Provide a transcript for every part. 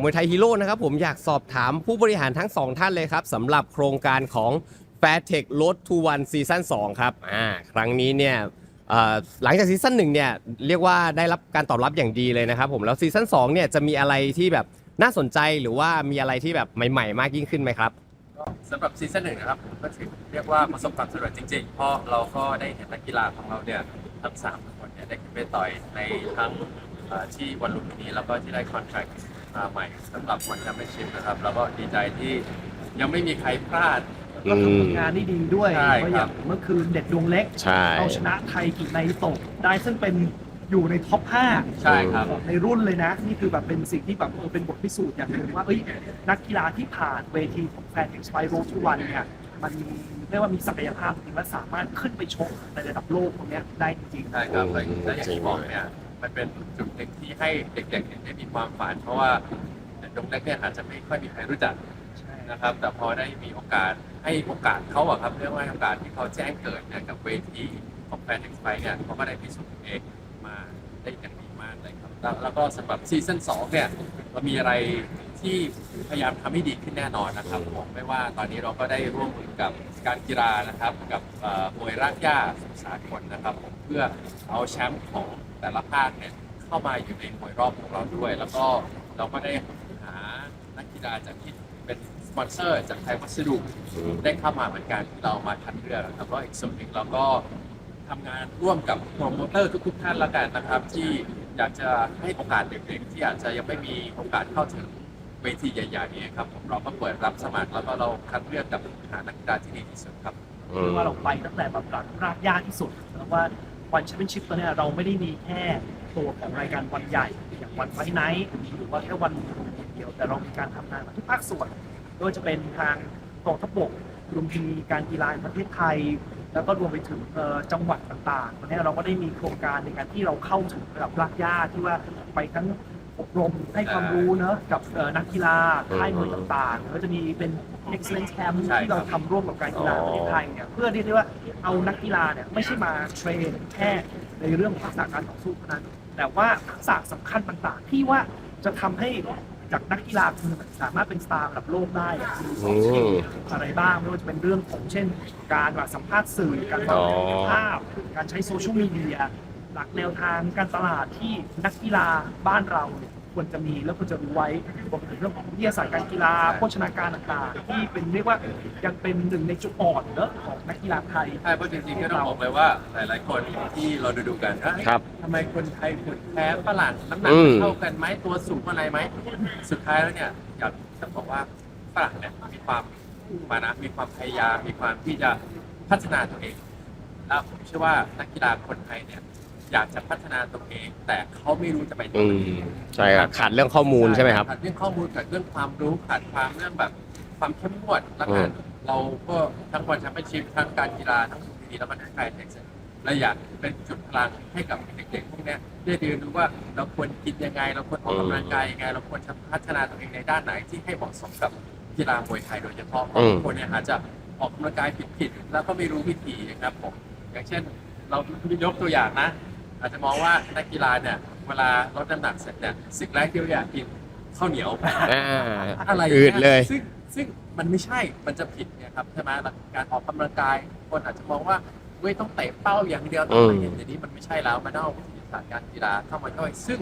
มวยไทยฮีโร่นะครับผมอยากสอบถามผู้บริหารทั้งสองท่านเลยครับสำหรับโครงการของ f a i r t e c h Road to One ซีซั่น2ครับอ่าครั้งนี้เนี่ยเอ่อหลังจากซีซั่น1เนี่ยเรียกว่าได้รับการตอบรับอย่างดีเลยนะครับผมแล้วซีซั่น2เนี่ยจะมีอะไรที่แบบน่าสนใจหรือว่ามีอะไรที่แบบใหม่ ๆ มากยิ่งขึ้นไหมครับ ก็สำหรับซีซั่นหนึ่งนะครับผมก็ถือเรียกว่าประสบความสำเร็จจริงๆ เพราะเราก็ได้เห็นนักกีฬาของเราเนี่ยทั้งสามคนเนี่ยได้ขึ้นไปต่อยในทั้งเอ่อที่วันลุมพินีแล้วก็ที่ได้คอนแทค ใหม่สำหรับวันแชมเปี้ยนชิพนะครับ แล้วก็ดีใจที่ยังไม่มีใครพลาด ก็ทำผลงานได้ดีด้วยใช่เพราะอครัย่าบ งเมื่อคืนเด็ดดวงเล็ก ใช่ เอาชนะไทยกิในโตะได้ซึ่งเป็นอยู่ในท็อป 5 ใช่ครับของในรุ่นเลยนะ นี่คือแบบเป็นสิ่งที่แบบเออเป็นบทพิสูจน์อย่างหนึ่งว่าเอ้ยนักกีฬาที่ผ่านเวทีของแฟนเอ็กซ์ไฟโรทุกวันเนี่ยมันมีเรียกว่ามีศักยภาพจริงและสามารถขึ้นไปชกในระดับโลกตรงเนี้ยได้จริงๆใช่ครับอืมและและอย่างที่บอกเนี่ย มันเป็นจุดหนึ่งที่ให้เด็กๆเนี่ยได้มีความฝัน เพราะว่าดงเล็กเนี่ยอาจจะไม่ค่อยมีใครรู้จักนะครับ แต่พอได้มีโอกาสให้โอกาสเขาอะครับเรียกว่าโอกาสที่เขาแจ้งเกิดเนี่ยกับเวทีของแฟนเอ็กซ์ไเนี่ยเขาก็ได้พิสูจน์ตัวเองมาได้อย่างดีมากเลยครับ แล้วแล้วก็สำหรับซีซั่น2เนี่ยเรามีอะไรที่พยายามทำให้ดีขึ้นแน่นอนนะครับผมไม่ว่าตอนนี้เราก็ได้ร่วมมือกับการกีฬานะครับ กับเอ่อมวยรากหญ้าสุสากลนะครับผมเพื่อเอาแชมป์ของ แต่ละภาคเนี่ยเข้ามาอยู่ในมวยรอบของเราด้วย แล้วก็เราก็ได้หานักกีฬาจากที่เป็นสปอนเซอร์จากไทยวัสดุได้เข้ามาเหมือนกันที่เรามาคัดเลือกนะครับแล้วอีกส่วนหนึ่งเราก็ทำงานร่วมกับโปรโมเตอร์ทุกๆท่านละกันนะครับ ที่อยากจะให้โอกาสเด็กๆที่อาจจะยังไม่มีโอกาสเข้าถึงเวทีใหญ่ๆนี้ครับผมเราก็เปิดรับสมัครแล้วก็เราคัดเลือกกับหานักกีฬาที่ดีที่สุดครับอืเรียมกว่าเราไปตั้งแต่แบบหลังรากยากที่สุดแล้วว่า วันแชมเปี้ยนชิพตัวเนี้ยเราไม่ได้มีแค่ตัวของรายการวันใหญ่ อย่างวันไฟท์ไนท์หรือว่าแค่วันเดียวแต่เรามีการทำงานมาทุกภาคส่วนไม่ว่าจะเป็นทางกองทัพบกรวมถึงการกีฬาแห่งประเทศไทย แล้วก็รวมไปถึงเอ่อจังหวัดต่างๆตอนนี้เราก็ได้มีโครงการในการที่เราเข้าถึงระดับรากหญ้าที่ว่าไปทั้งอบรมให้ความรู้เนอะกับเอ่อนักกีฬาค่ายมวยต่างๆแล้วก็จะมีเป็น excellence camp ใช่ที่เราครับทำร่วมกับการกีฬาแห่งประเทศไทยเนี่ยเพื่อที่จะว่า เอานักกีฬาเนี่ยไม่ใช่มาเทรนแค่ในเรื่องของทักษะการต่อสู้เท่านั้น แต่ว่าทักษะสำคัญต่างๆที่ว่าจะทำให้จากนักกีฬาคนหนึ่งสามารถเป็นสตาร์ระดับโลกได้อะมีสองสกิลอะไรบ้างไม่ว่าจะเป็นเรื่องของเช่น การแบบสัมภาษณ์สื่อการวางแผนภาพ การใช้โซเชียลมีเดียหลักแนวทางการตลาดที่นักกีฬาบ้านเราเนี่ย ควรจะมีแล้วควรจะรู้ไว้รวมถึงเรื่องของวิทยาศาสตร์การกีฬาโภชนาการต่างๆ ที่เป็นเรียกว่ายังเป็นหนึ่งในจุดอ่อนเนอะของนักกีฬาไทย ใช่เพราะจริงๆก็ต้องบอกเลยว่าหลาย ๆ คนที่เราดูดูๆกันเอ้ยครับ ทำไมคนไทยขุนแพ้ฝรั่งน้ำหนักอืมเท่ากันไหมตัวสูงอะไรไหมสุดท้ายแล้วเนี่ยอยากจะบอกว่าฝรั่งเนี่ยมีความมานะมีความพยายามมีความที่จะพัฒนาตัวเองแล้วผมเชื่อว่านักกีฬาคนไทยเนี่ย อยากจะพัฒนาตัวเอง แต่เขาไม่รู้จะไปตรอืงไหนมใช่ครับขาดเรื่องข้อมูลใช่ไหมครับ ขาดเรื่องข้อมูลขาดเรื่องความรู้ขาดความเรื่องแบบความเข้มงวดแล้วกันเราก็ทั้งวันแชมเปี้ยนชิพทั้งการกีฬาทั้งสุนีแล้วก็ทั้งการแข่งขันเราอยากเป็นจุดพลังให้กับเด็กๆพวกเนี้ยได้เรียนรู้ว่าเราควรกินยังไง เราควรออกกำลังกายยังไง เราควรจะพัฒนาตัวเองในด้านไหนที่ให้เหมาะสมกับกีฬามวยไทยโดยเฉพาะเพราะอืมบางคนเนี่ยอาจจะออกกำลังกายผิดๆแล้วก็ไม่รู้วิธีนะครับผมอย่างเช่น เรายกตัวอย่างนะ อาจจะมองว่านักกีฬาเนี่ยเวลาลดน้ำหนักเสร็จเนี่ยสิ่งแรกที่เราอยากกินข้าวเหนียวอ่าอะไรอืดเลย ซึ่งซึ่งมันไม่ใช่มันจะผิดเนี่ยครับใช่ไหมแล้วการออกกำลังกายคนอาจจะมองว่าเว้ยต้องเตะเป้าอย่างเดียวต้องอะไรอย่างนี้มันไม่ใช่แล้วมันต้องเอาวิทยาศาสตร์การกีฬาเข้ามาด้วยซึ่ง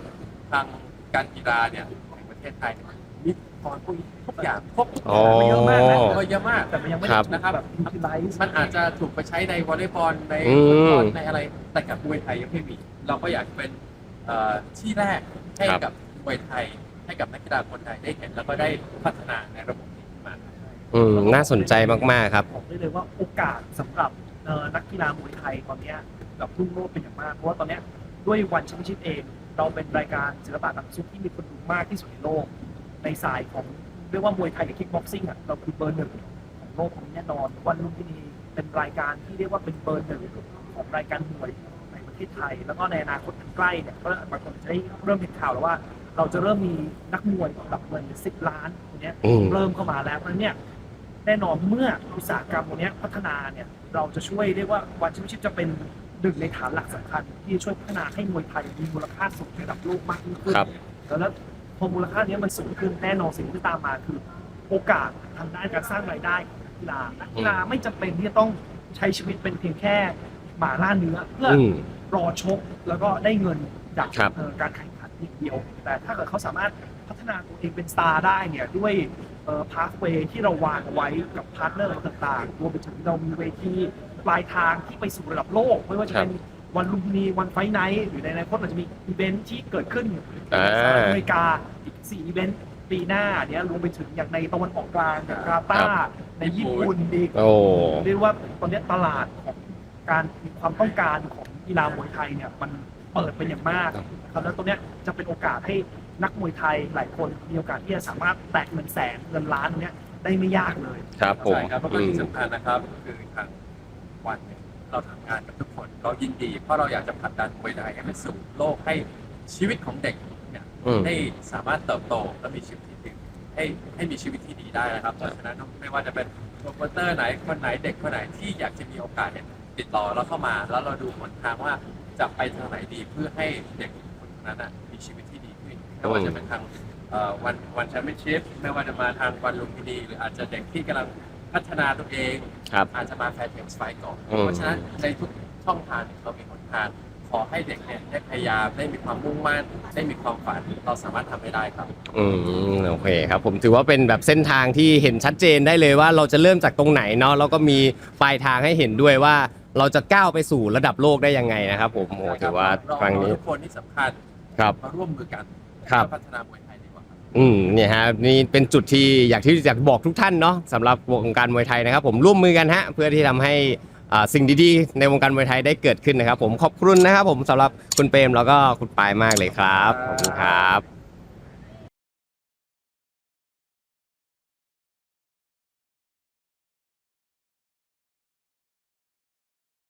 ทางการกีฬาเนี่ยของประเทศไทยเนี่ยมี พรพวกนี้ทุกอย่างครบทุกออ๋อย่างเยอะมากนะก็เยอะมากแต่มันยังไม่ครับได้นะครับแบบ utilize มันอาจจะถูกไปใช้ในวอลเลย์บอลในอืมฟุตบอลในอะไรแต่กับมวยไทยยังไม่มี เราก็อยากเป็นเอ่อที่แรกให้ครับกับมวยไทยให้กับนักกีฬาคนไทยได้เห็นแล้วก็ได้พัฒนาในระบบนี้ขึ้นมาอืมน่าสนใจมากๆครับบอกได้เลยว่าโอกาสสำหรับเอ่อนักกีฬามวยไทยตอนเนี้ยแบบรุ่งโรจน์เป็นอย่างมากเพราะว่าตอนเนี้ยด้วยวันแชมเปี้ยนชิพเองเราเป็นรายการศิลปะการต่อสู้ที่มีคนดูมากที่สุดในโลก ในสายของเรียกว่ามวยไทยกับคิกบ็อกซิ่งอะเราคือเบอร์หนึ่งของโลกของแน่นอนวันลุมพินีเป็นรายการที่เรียกว่าเป็นเบอร์หนึ่งของรายการมวยในประเทศไทย แล้วก็ในอนาคตอันใกล้เนี่ยก็บางคนจะได้เริ่มเห็นข่าวแล้วว่า เราจะเริ่มมีนักมวยแบบเงินสิบล้านคนเนี้ยอืมเริ่มเข้ามาแล้วเพราะฉะนั้นเนี่ยแน่นอนเมื่ออุตสาหกรรมตรงเนี้ยพัฒนาเนี่ยเราจะช่วยเรียกว่าวันแชมเปี้ยนชิพจะเป็นหนึ่งในฐานหลักสำคัญที่จะช่วยพัฒนาให้มวยไทยมีมูลค่าสูงในระดับโลกมากยิ่งขึ้นครับแล้ว พอมูลค่าเนี้ยมันสูงขึ้นแน่นอนสิ่งที่ตามมาคือ โอกาสทางด้านการสร้างรายได้ของนักกีฬานักกีฬาไม่จำเป็นที่จะต้องใช้ชีวิตเป็นเพียงแค่หมาล่าเนื้อเพื่อออืมรอชกแล้วก็ได้เงินจากครับ เอ่อการแข่งขันอย่างเดียว แต่ถ้าเกิดเขาสามารถพัฒนาตัวเองเป็นสตาร์ได้เนี่ยด้วยพาสเวย์ที่เราวางเอาไว้กับพาร์ทเนอร์ต่างๆรวมไปถึงเรามีเวทีปลายทางที่ไปสู่ระดับโลก ไม่ว่าจะเป็น วันลุมพินีวันไฟท์ไนท์หรือในอนาคตเราจะมีอีเวนท์ที่เกิดขึ้นในสหรัฐอเมริกาอีก4อีเวนต์ปีหน้าเนี่ยรวมไปถึงอย่างในตะวันออกกลางอย่างกาตาร์ในญี่ปุ่นอีกโอ้ เรียกว่าตอนนี้ตลาดของการมีความต้องการของกีฬามวยไทยเนี่ยมันเปิดเป็นอย่างมากนะครับแล้วตรงเนี้ยจะเป็นโอกาสให้นักมวยไทยหลายคนมีโอกาสที่จะสามารถแตะเงินแสนเงินล้านตรงเนี้ยได้ไม่ยากเลย ครับผมใช่ครับแล้วก็อืม ที่สำคัญนะครับ คือทางวันเนี่ยเราทำงานกับทุกคน เรายินดี เพราะเราอยากจะผลักดันมวยไทยให้ไปสู่โลกให้ชีวิตของเด็กเนี่ยอืม ให้สามารถเติบโตและมีชีวิตที่ดีให้ให้มีชีวิตที่ดีได้นะครับเพราะฉะนั้นไม่ว่าจะเป็นโปรโมเตอร์ไหนคนไหนเด็กคนไหนที่อยากจะมีโอกาสเนี่ยติดต่อเราเข้ามา แล้วเราดูหนทางว่าจะไปทางไหนดีเพื่อให้เด็กคนนั้นนะมีชีวิตที่ดีขึ้นไม่ว่าจะเป็นทาง เอ่อวันวันแชมเปี้ยนชิพไม่ว่าจะมาทางวันลุมพินีหรืออาจจะเด็กที่กำลังพัฒนาตัวเอง ครับอาจจะมาแฟร์เท็กซ์ไฟก่อน อืม เพราะฉะนั้นในทุก ช่องทางเรามีหนทางขอให้เด็กเนี่ยได้พยายามได้มีความมุ่งมั่นได้มีความฝันเราสามารถทำให้ได้ครับ อืมโอเคครับผมถือว่าเป็นแบบเส้นทางที่เห็นชัดเจนได้เลยว่าเราจะเริ่มจากตรงไหนเนาะแล้วก็มีปลายทางให้เห็นด้วยว่า เราจะก้าวไปสู่ระดับโลกได้ยังไงนะครับผมโอ้ถือว่าครั้งนี้ทุกคนที่สำคัญครับ มาร่วมมือกันครับ เพื่อพัฒนามวยไทยดีกว่าครับ อืมเนี่ยฮะนี่เป็นจุดที่อยากที่อยากบอกทุกท่านเนาะสำหรับวงการมวยไทยนะครับ ผมร่วมมือกันฮะเพื่อที่ทำให้อ่า สิ่งดีๆ ในวงการมวยไทยได้เกิดขึ้นนะครับ ผมขอบคุณนะครับผมสำหรับคุณเปรมแล้วก็คุณปายมากเลยครับขอบคุณครับ